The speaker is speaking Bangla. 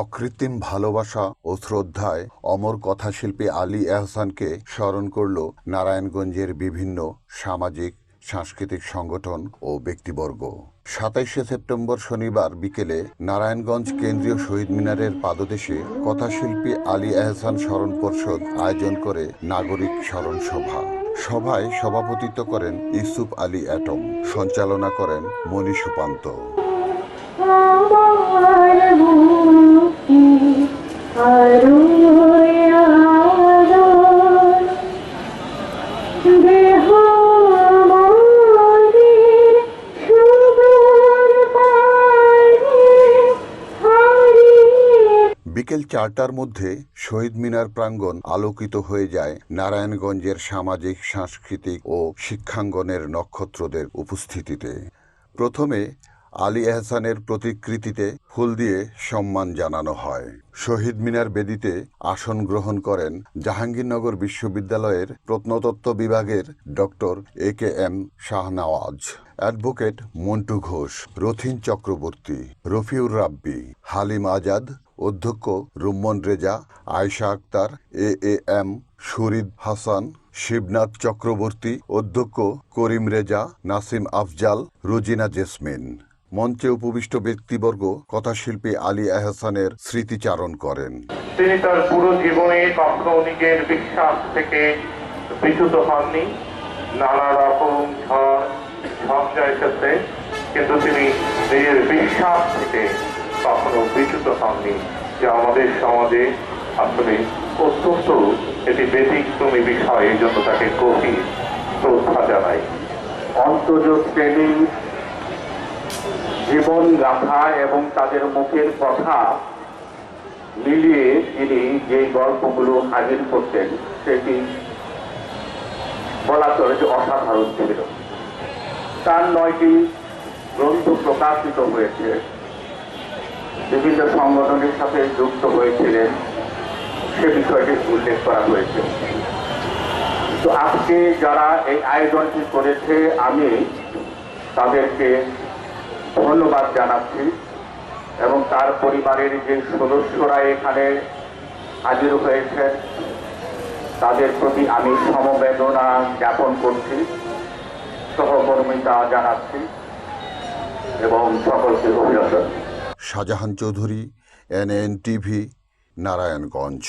অকৃত্রিম ভালোবাসা ও শ্রদ্ধায় অমর কথাশিল্পী আলী এহসানকে স্মরণ করল নারায়ণগঞ্জের বিভিন্ন সামাজিক, সাংস্কৃতিক সংগঠন ও ব্যক্তিবর্গ। সাতাইশে সেপ্টেম্বর শনিবার বিকেলে নারায়ণগঞ্জ কেন্দ্রীয় শহীদ মিনারের পাদদেশে কথাশিল্পী আলী এহসান স্মরণ পর্ষদ আয়োজন করে নাগরিক স্মরণ সভা। সভায় সভাপতিত্ব করেন ইউসুফ আলী অ্যাটম, সঞ্চালনা করেন মনীষ উপান্ত বিকেল চারটার মধ্যে শহীদ মিনার প্রাঙ্গণ আলোকিত হয়ে যায় নারায়ণগঞ্জের সামাজিক, সাংস্কৃতিক ও শিক্ষাঙ্গনের নক্ষত্রদের উপস্থিতিতে। প্রথমে আলী এহসানের প্রতিকৃতিতে ফুল দিয়ে সম্মান জানানো হয়। শহীদ মিনার বেদিতে আসন গ্রহণ করেন জাহাঙ্গীরনগর বিশ্ববিদ্যালয়ের প্রত্নতত্ত্ব বিভাগের doctor A K M Shahnawaz, advocate Montu Ghosh, Rathin Chakraborty, Rafiur Rabbi, Halim Azad অধ্যক্ষ Rumman Reza, Ayesha Akhtar, A A M, Sharid Hasan, Shibnath Chakraborty, অধ্যক্ষ করিম রেজা, নাসিম আফজাল, রোজিনা জেসমিন। মঞ্চে উপবিষ্ট ব্যক্তিবর্গ, কথাশিল্পী আলী আহসানের স্মৃতিচারণ করেন। তিনি তার পুরো জীবনে কখনো বিশ্বাস থেকে বিচ্যুত হননি। নানা রকম ঝড়, ঝঞ্ঝা এসেছে, কিন্তু তিনি নিজের বিশ্বাস থেকে কখনো বিচ্যুত হননি যা আমাদের সমাজে আসলে অত্যন্ত এটি ব্যতিক্রমী বিষয়, এই জন্য তাকে গভীর শ্রদ্ধা জানাই। অন্তর্যোগ শ্রেণি জীবন গাথা এবং তাদের মুখের কথা মিলিয়ে তিনি যে গল্পগুলো হাজির করতেন, সেটি বলা চলে যে অসাধারণ ছিল। তার নয়টি গ্রন্থ প্রকাশিত হয়েছে। বিভিন্ন সংগঠনের সাথে যুক্ত হয়েছিলেন। সে বিষয়টি উল্লেখ করা হয়েছে। তো আজকে যারা এই আয়োজনটি করেছে, আমি তাদেরকে ধন্যবাদ জানাচ্ছি এবং তার পরিবারের যে সদস্যরা এখানে হাজির হয়েছেন, তাদের প্রতি আমি সমবেদনা জ্ঞাপন করছি, সহকর্মিতা জানাচ্ছি এবং সকলকে অভিনন্দন। Shahjahan Chowdhury N N TV Narayanganj.